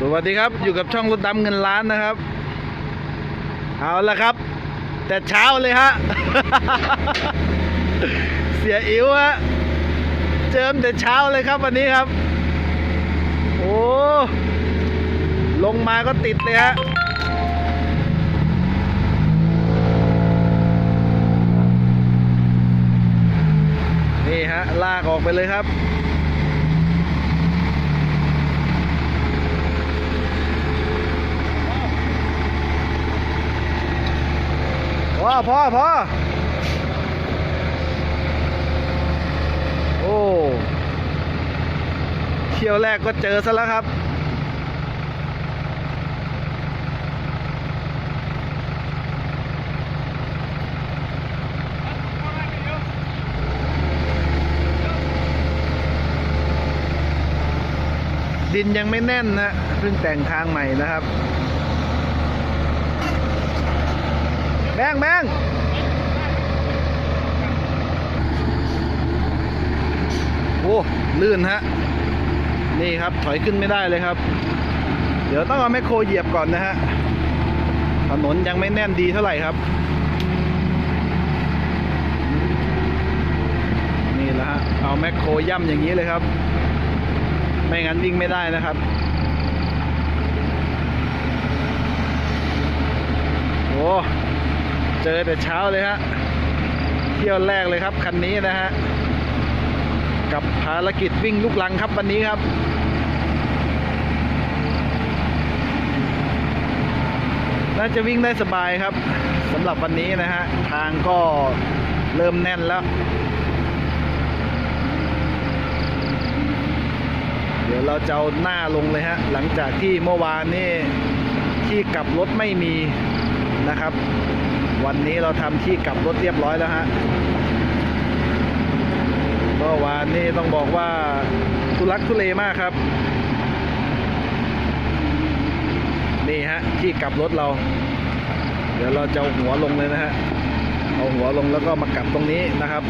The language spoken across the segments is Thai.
สวัสดีครับอยู่กับช่องรถดำเงินล้านนะครับ เอาละครับ แต่เช้าเลยฮะ เสียอิ๋วฮะเจิมแต่เช้าเลยครับวันนี้ครับ โอ้ลงมาก็ติดเลยฮะนี่ฮะลากออกไปเลยครับ พ่อพ่อพ่อโอ้เที่ยวแรกก็เจอซะแล้วครับดินยังไม่แน่นนะเพิ่งแต่งทางใหม่นะครับ แบงแบงโอ้ลื่นฮะ นี่ครับถอยขึ้นไม่ได้เลยครับ เดี๋ยวต้องเอาแมคโครเหยียบก่อนนะฮะ ถนนยังไม่แน่นดีเท่าไหร่ครับ นี่แหละฮะ เอาแมคโครย่ำอย่างนี้เลยครับ ไม่งั้นวิ่งไม่ได้นะครับโอ้ เจอแต่เช้าเลยฮะเที่ยวแรกเลยครับคันนี้นะฮะกับภารกิจวิ่งลูกลังครับวันนี้ครับน่าจะวิ่งได้สบายครับสำหรับวันนี้นะฮะทางก็เริ่มแน่นแล้ว เดี๋ยวเราจะเอาหน้าลงเลยฮะหลังจากที่เมื่อวานนี่ที่กลับรถไม่มี นะครับ วันนี้เราทำที่กลับรถเรียบร้อยแล้วฮะเมื่อวานนี้ต้องบอกว่าทุลักทุเลมากครับ นี่ฮะที่กลับรถเรา เดี๋ยวเราจะเอาหัวลงเลยนะฮะเอาหัวลงแล้วก็มากลับตรงนี้นะครับ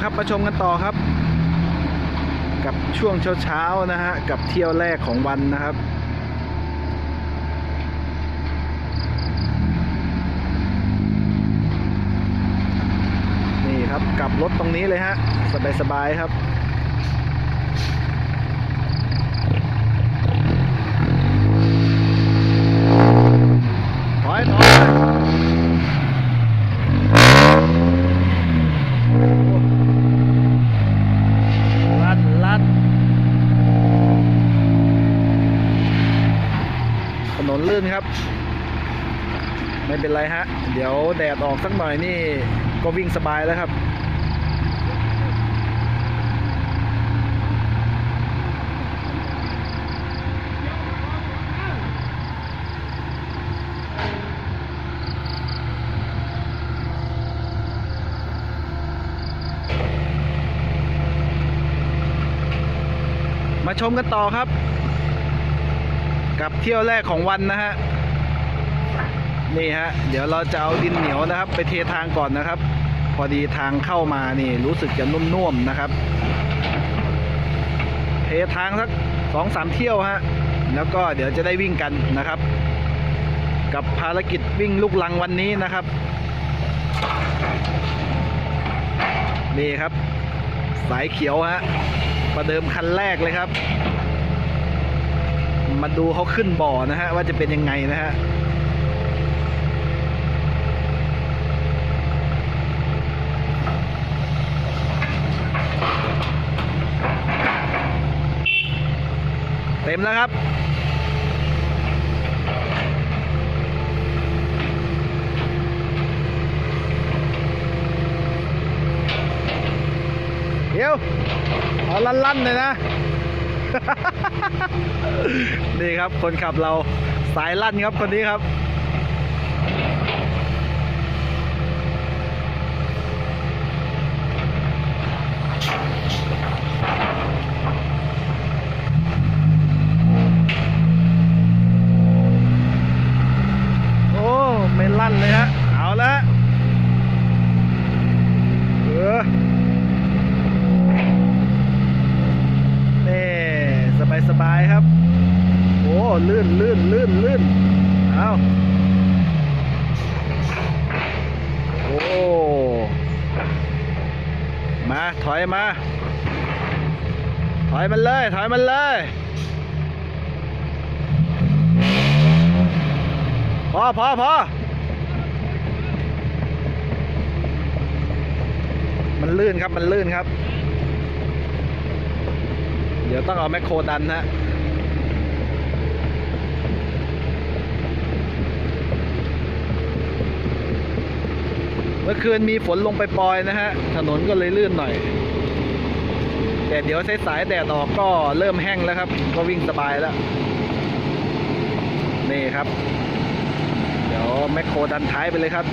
ครับมาชมกันต่อครับ กับช่วงเช้าๆนะฮะกับเที่ยวแรกของวันนะครับนี่ครับกลับรถตรงนี้เลยฮะสบายๆครับ ถอยถอยลัดลัดถนนลื่นครับ ไม่เป็นไรฮะ เดี๋ยวแดดออกสักหน่อยนี่ก็วิ่งสบายแล้วครับมาชมกันต่อครับ กับเที่ยวแรกของวันนะฮะ นี่ฮะ เดี๋ยวเราจะเอาดินเหนียวนะครับ ไปเททางก่อนนะครับ พอดีทางเข้ามานี่รู้สึกจะนุ่มๆนะครับ เททางสักสองสามเที่ยวฮะ แล้วก็เดี๋ยวจะได้วิ่งกันนะครับ กับภารกิจวิ่งลูกลังวันนี้นะครับ นี่ครับ สายเขียวฮะ ประเดิมคันแรกเลยครับ มาดูเขาขึ้นบ่อนะฮะว่าจะเป็นยังไงนะฮะ มแล้วครับ เดี๋ยว เอาลั่นๆเลยนะ นี่ครับคนขับเราสายลั่นครับคนนี้ครับ โอ้ ไม่ลั่นเลยฮะ เอาละเออนี่สบายสบายๆครับ โอ้ ลื่นลื่นลื่นลื่นเอาโอ้ มาถอยมา ถอยมันเลย ถอยมันเลยพอพอพอมันลื่นครับมันลื่นครับ เดี๋ยวต้องเอาแมคโครดันฮะ เมื่อคืนมีฝนลงไปปลอยนะฮะ ถนนก็เลยลื่นหน่อย แต่เดี๋ยวสายๆแดดออกก็เริ่มแห้งแล้วครับ ก็วิ่งสบายแล้ว นี่ครับ เดี๋ยวแมคโครดันท้ายไปเลยครับ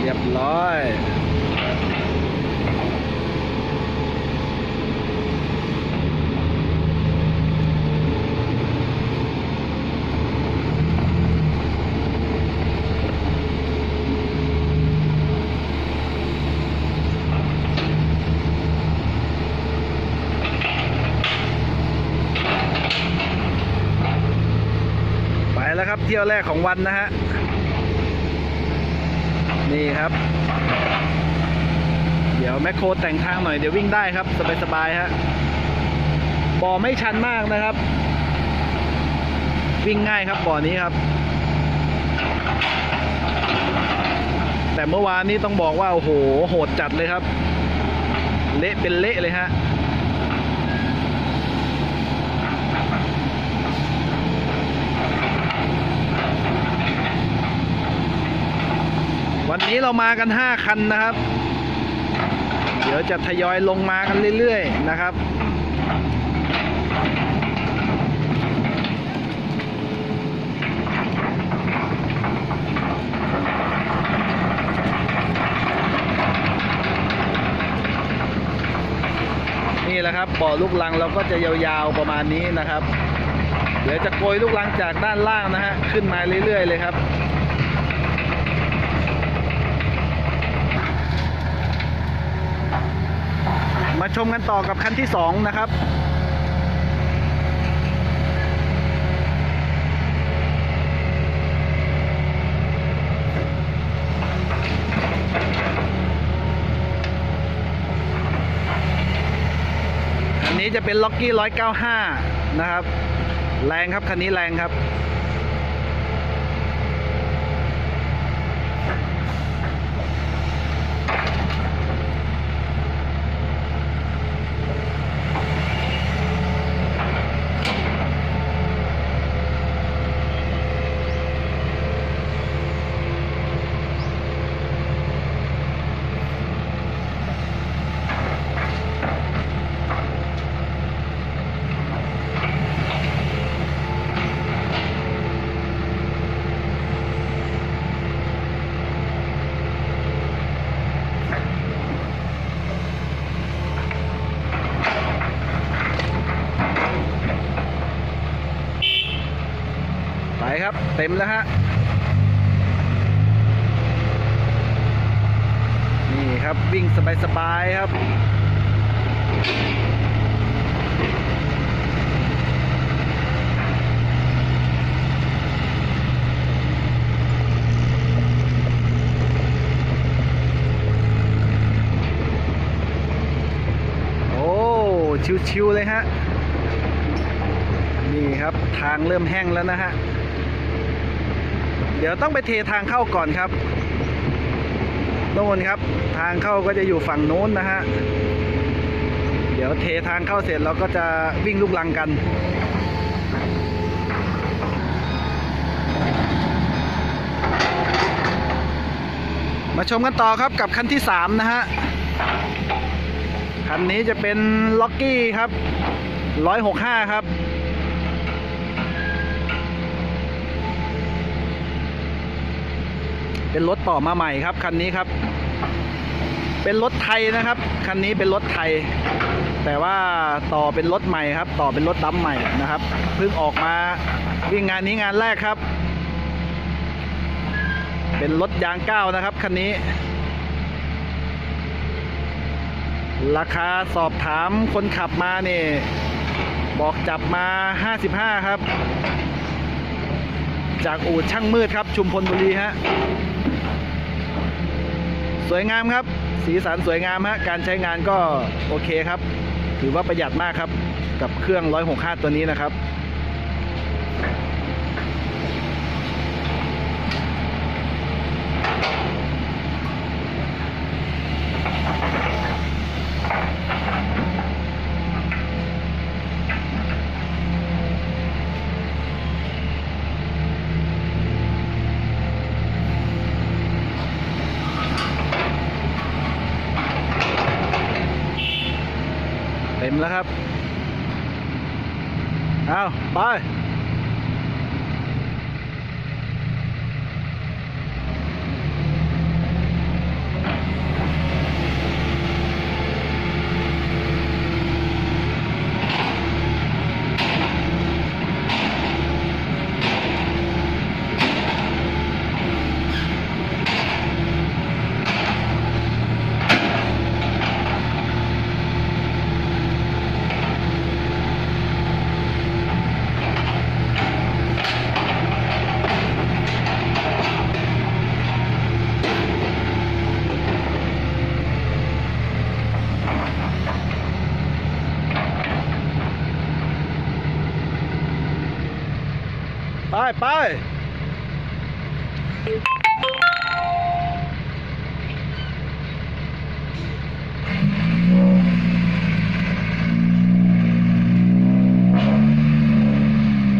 เรียบร้อย ไปแล้วครับ เที่ยวแรกของวันนะฮะ นี่ครับ เดี๋ยวแมคโครแต่งทางหน่อยเดี๋ยววิ่งได้ครับ สบายๆฮะบ่อไม่ชันมากนะครับ วิ่งง่ายครับบ่อนี้ครับ แต่เมื่อวานนี้ต้องบอกว่าโอ้โหโหดจัดเลยครับ เละเป็นเละเลยฮะ วันนี้เรามากัน 5 คันนะครับ เดี๋ยวจะทยอยลงมากันเรื่อยๆนะครับ นี่แหละครับบ่อลูกลังเราก็จะยาวๆประมาณนี้นะครับ เดี๋ยวจะโกยลูกลังจากด้านล่างนะฮะขึ้นมาเรื่อยๆเลยครับ มาชมกันต่อกับคันที่สองนะครับคันนี้จะเป็นล็อกกี้ร้อยเก้าห้านะครับ แรงครับ คันนี้แรงครับ ต็มแล้วฮะ นี่ครับวิ่งสบายๆครับโอ้ชิวๆเลยฮะ นี่ครับทางเริ่มแห้งแล้วนะฮะ เดี๋ยวต้องไปเททางเข้าก่อนครับโน่นครับ ทางเข้าก็จะอยู่ฝั่งโน้นนะฮะ เดี๋ยวเททางเข้าเสร็จเราก็จะวิ่งลูกลังกันมาชมกันต่อครับกับคันที่ 3 นะฮะ คันนี้จะเป็นล็อกกี้ครับ 165 ครับ เป็นรถต่อมาใหม่ครับคันนี้ครับ เป็นรถไทยนะครับคันนี้เป็นรถไทย แต่ว่าต่อเป็นรถใหม่ครับ ต่อเป็นรถดำใหม่นะครับเพิ่งออกมาวิ่งงานนี้งานแรกครับ เป็นรถยางเก้านะครับคันนี้ ราคาสอบถามคนขับมาเนี่ยบอกจับมา 55 ครับ จากอู่ช่างมืดครับ ชุมพลบุรีฮะ สวยงามครับ สีสันสวยงามฮะการใช้งานก็โอเคครับ ถือว่าประหยัดมากครับ กับเครื่อง 165 ตัวนี้นะครับ แล้วครับ เอาไป ไปไป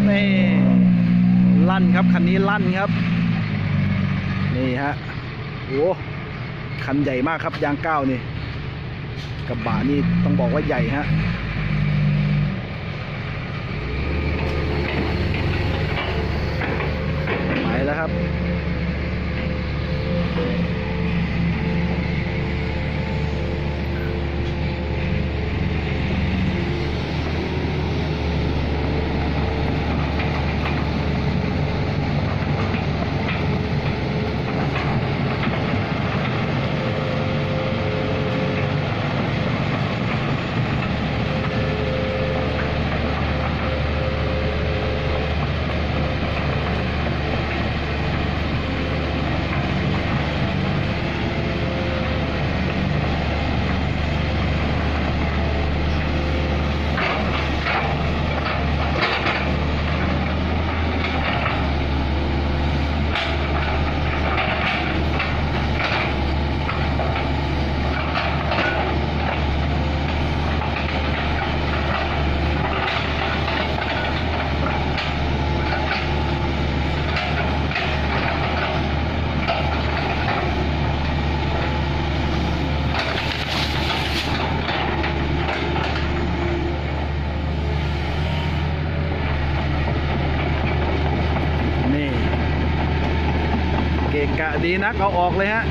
นี่ลั่นครับคันนี้ลั่นครับ นี่ฮะโอ้คันใหญ่มากครับยางก้าวนี่กระบะนี่ต้องบอกว่าใหญ่ฮะ ไป แล้วครับ นี่ เกะกะดี นักเอาออกเลยฮะ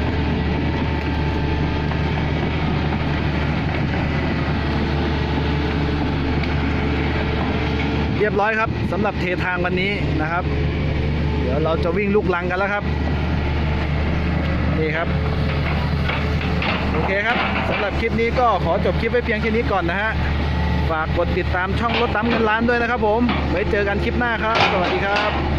เรียบร้อยครับสำหรับเททางวันนี้นะครับ เดี๋ยวเราจะวิ่งลูกลังกันแล้วครับ นี่ครับ โอเคครับสำหรับคลิปนี้ก็ขอจบคลิปไว้เพียงแค่นี้ก่อนนะฮะ ฝากกดติดตามช่องรถตั้มเงินล้านด้วยนะครับผม ไว้เจอกันคลิปหน้าครับ สวัสดีครับ